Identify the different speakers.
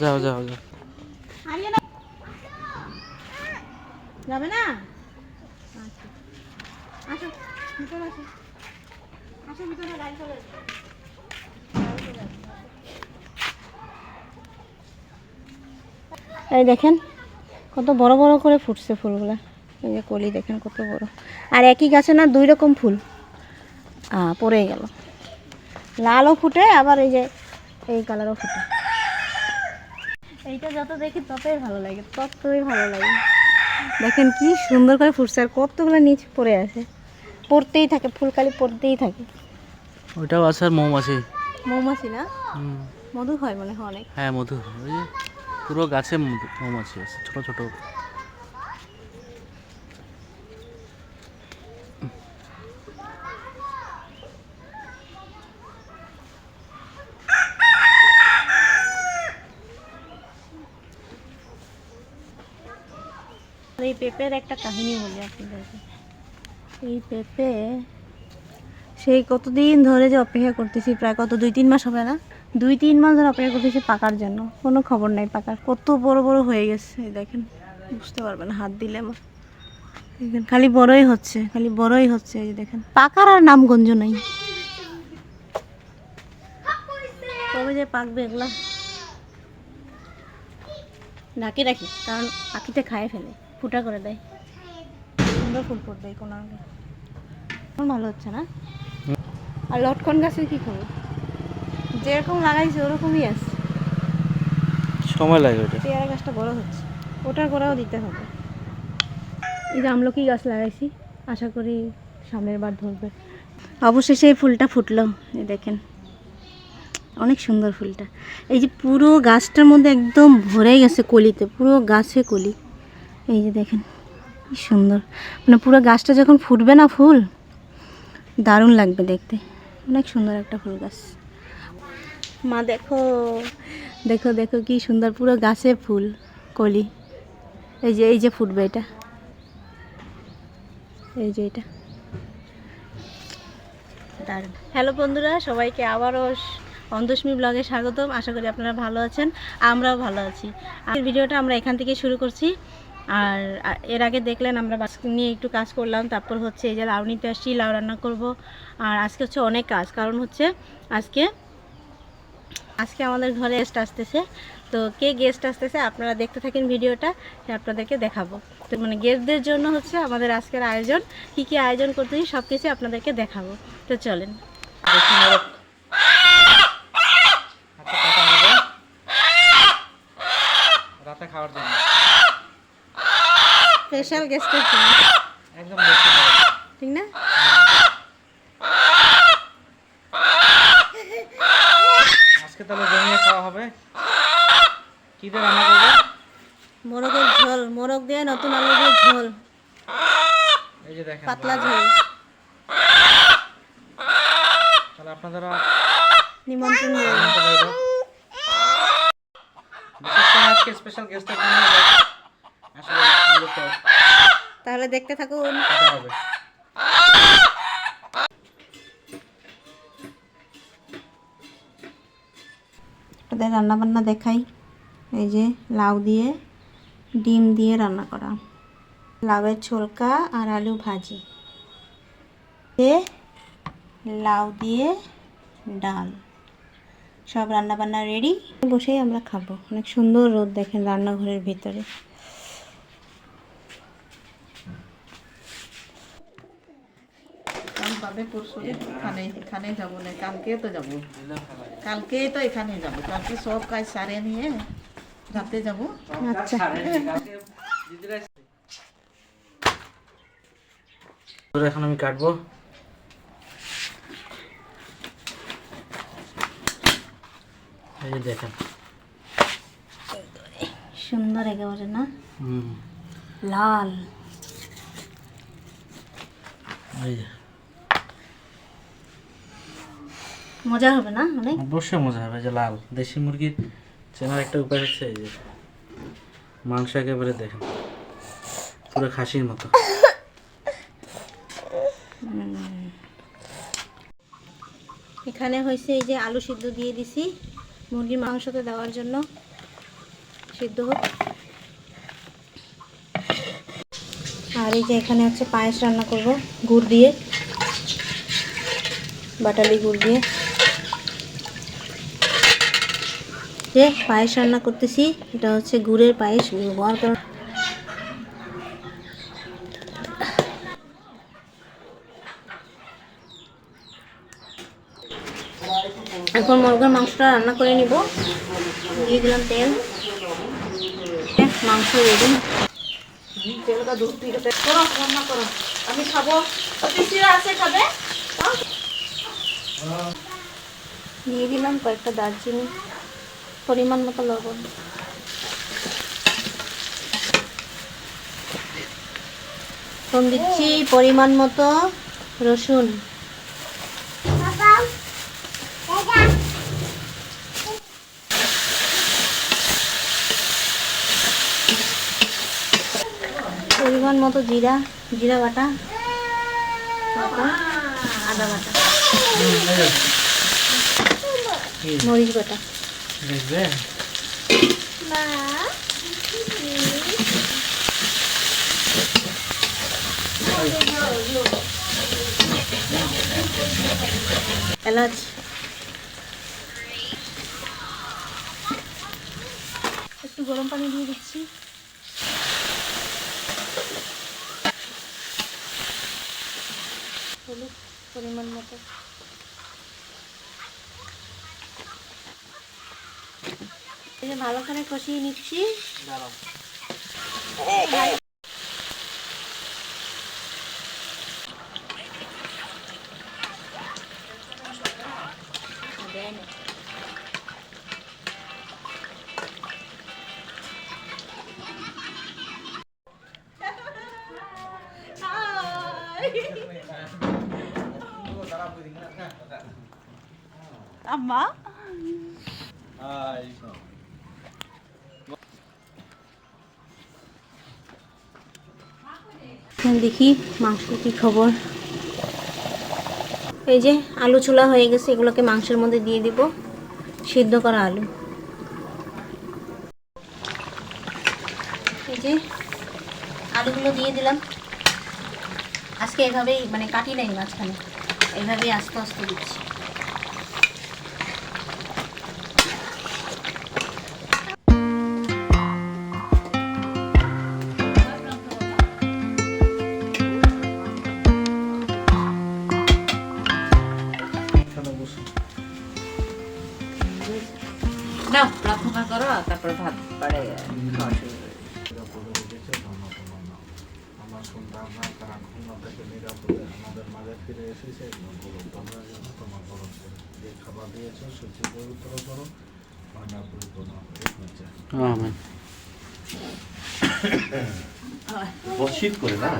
Speaker 1: যাও যাও যাও।
Speaker 2: যাবে না? আচ্ছা। আসো। এই দেখেন, কত বড় বড় করে ফুটছে ফুলগুলা। এই যে কলি, দেখেন কত বড়। আর একই গাছে না দুই রকম ফুল। পড়ে গেল। লালও ফুটে, আবার এই যে এই কালারও ফুটে। এইটা যত দেখি ততই ভালো লাগে ততই ভালো লাগে। দেখেন কি সুন্দর করে ফুটছে আর কতগুলো নিচ পড়ে আছে। পড়তেই থাকে ফুলকালি পড়তেই থাকে।
Speaker 1: ওইটাও আছে আর মৌমাছি।
Speaker 2: মৌমাছি না? মধু হয় মানে হয় অনেক।
Speaker 1: হ্যাঁ মধু ওই যে পুরো গাছে মধু- মৌমাছি আছে ছোট ছোট।
Speaker 2: পেঁপের একটা কাহিনী বলি আপনাদেরকে। এই পেঁপে সেই কতদিন ধরে যে অপেক্ষা করতেছি, প্রায় কত, দুই, তিন মাস হবে না? দুই, তিন মাস ধরে অপেক্ষা করতেছি পাকার জন্য। কোনো খবর নাই পাকার। কত বড় বড় হয়ে গেছে দেখেন। বুঝতে পারবেন, হাত দিলে আমার। দেখেন, খালি বড়ই হচ্ছে, খালি বড়ই হচ্ছে, এই যে দেখেন। পাকার আর নামগঞ্জ নাই। কবে যে পাকবে এগুলা? ঢাকি রাখি, কারণ পাখিতে খায় ফেলে। ফুটা করে দেয়। সুন্দর ফুল ফুটবে কোনো আগে। ভালো হচ্ছে না? আর লটকন গাছের কি খবর যেরকম লাগাইছে ওরকমই আছে।
Speaker 1: সময় লাগে ওটা।
Speaker 2: পেয়ারা গাছটা বড় হচ্ছে। ওটার গোড়াও দিতে হবে। এই যে আমলকি গাছ লাগাইছি আশা করি সামনের বার ধরবে। অবশেষে এই ফুলটা ফুটলো এই দেখেন। অনেক সুন্দর ফুলটা। এই যে পুরো গাছটার মধ্যে একদম ভরে গেছে কলিতে পুরো গাছে কলি। এই যে দেখেন, কি সুন্দর। মানে পুরো গাছটা যখন ফুটবে না ফুল, দারুণ লাগবে দেখতে। অনেক সুন্দর একটা ফুল গাছ। মা, দেখো দেখো দেখো কি সুন্দর পুরো গাছে ফুল, কলি। এই যে এই যে ফুটবে এটা। এই যে এটা। দারুণ। হ্যালো বন্ধুরা, সবাইকে আবারও অন্দস্মি ব্লগে স্বাগতম। আশা করি আপনারা ভালো আছেন, আমরাও ভালো আছি। আর ভিডিওটা আমরা এখান থেকে শুরু করছি। আর এর আগে দেখলেন আমরা বাস নিয়ে একটু কাজ করলাম, তারপর হচ্ছে এই যে লাউ নিতে আসছি, লাউ রান্না করব। আর আজকে হচ্ছে অনেক কাজ, কারণ হচ্ছে আজকে আজকে আমাদের ঘরে গেস্ট আসতেছে। তো কে গেস্ট আসতেছে আপনারা দেখতে থাকেন ভিডিওটা আপনাদেরকে দেখাবো। তো মানে গেস্টদের জন্য হচ্ছে আমাদের আজকের আয়োজন, কি কি আয়োজন করতেছি সব কিছু আপনাদেরকে দেখাবো। তো চলেন
Speaker 1: রাতে খাওয়ার জন্য
Speaker 2: স্পেশাল গেস্টের জন্য।
Speaker 1: একদম
Speaker 2: ঠিক না?
Speaker 1: আজকে তাহলে জমিয়ে খাওয়া হবে। কি দিয়ে রান্না করবে?
Speaker 2: মোরগের ঝোল মোরগ দিয়ে নতুন আলু দিয়ে ঝোল।
Speaker 1: এই যে দেখেন
Speaker 2: পাতলা ঝোল।
Speaker 1: তাহলে আপনারা
Speaker 2: নিমন্ত্রণ
Speaker 1: আজকে স্পেশাল গেস্টের জন্য
Speaker 2: তাহলে দেখতে থাকুন। রান্না বান্না দেখাই। এই যে লাউ দিয়ে, ডিম দিয়ে রান্না করা। লাউয়ের ছোলকা আর আলু ভাজি। লাউ দিয়ে ডাল। সব রান্না বান্না রেডি। বসেই আমরা খাব। অনেক সুন্দর রোদ দেখেন রান্নাঘরের ভিতরে।
Speaker 3: পাবে পরশু এখানে এখানে যাব না কালকে তো যাব। কালকে তো এখানে যাব কালকে সব কাজ সারে নিয়ে রাতে যাব।
Speaker 2: আচ্ছা।
Speaker 1: এখন আমি কাটবো। এই দেখেন।
Speaker 2: সুন্দর একেবারে না?
Speaker 1: হুম।
Speaker 2: লাল।
Speaker 1: এই
Speaker 2: মজা হবে না অনেক?
Speaker 1: অবশ্যই মজা হবে যে লাল দেশি মুরগির চেনার একটা উপায় হচ্ছে এই যে মাংস একেবারে দেখেন পুরো খাসির মতো।
Speaker 2: এখানে হয়েছে এই যে আলু সিদ্ধ দিয়ে দিছি মুরগির মাংসতে দেওয়ার জন্য সিদ্ধ হোক। আর এই যে এখানে হচ্ছে পায়েস রান্না করব গুড় দিয়ে বাটালি গুড় দিয়ে। যে পায়েস রান্না করতেছি এটা হচ্ছে গুড়ের পায়েস হওয়ার কারণ এখন মুরগির মাংসটা রান্না করে নিব। দিয়ে দিলাম তেল। মাংস রেডি
Speaker 3: তেলটা দুধ দিয়ে করো রান্না করো আমি খাব। পিসিরা আছে খাবে?
Speaker 2: দিয়ে দিলাম কয়েকটা দারচিনি। পরিমাণ মতো লবণ। ফোন দিচ্ছি পরিমাণ মতো রসুন। পরিমাণ মতো জিরা জিরা বাটা আদা বাটা মরিচ বাটা। এলাচ একটু গরম পানি দিয়ে দিচ্ছি হলুদ পরিমাণ মতো এই যে ভালো করে কষিয়ে নিচ্ছি।
Speaker 1: দাঁড়াও।
Speaker 2: দেখি মাংস কি খবর? এই যে আলু ছোলা হয়ে গেছে, এগুলোকে মাংসের মধ্যে দিয়ে দিব। সিদ্ধ করা আলু। এই যে আলুগুলো দিয়ে দিলাম। আজকে এভাবেই মানে কাটি নাই মাঝখানে। এভাবেই আস্তে আস্তে দিচ্ছি।
Speaker 3: নাও প্রার্থনা করো তারপর ভাত বাড়ে খাওয়া শুরু
Speaker 4: আমাদের মাঝে ফিরে এসেছে তোমরা যেন তোমার বরণ করে যে খাবার দিয়েছ সূচি পবিত্র করো ময়না পরিপূর্ণ
Speaker 5: শীত করে না?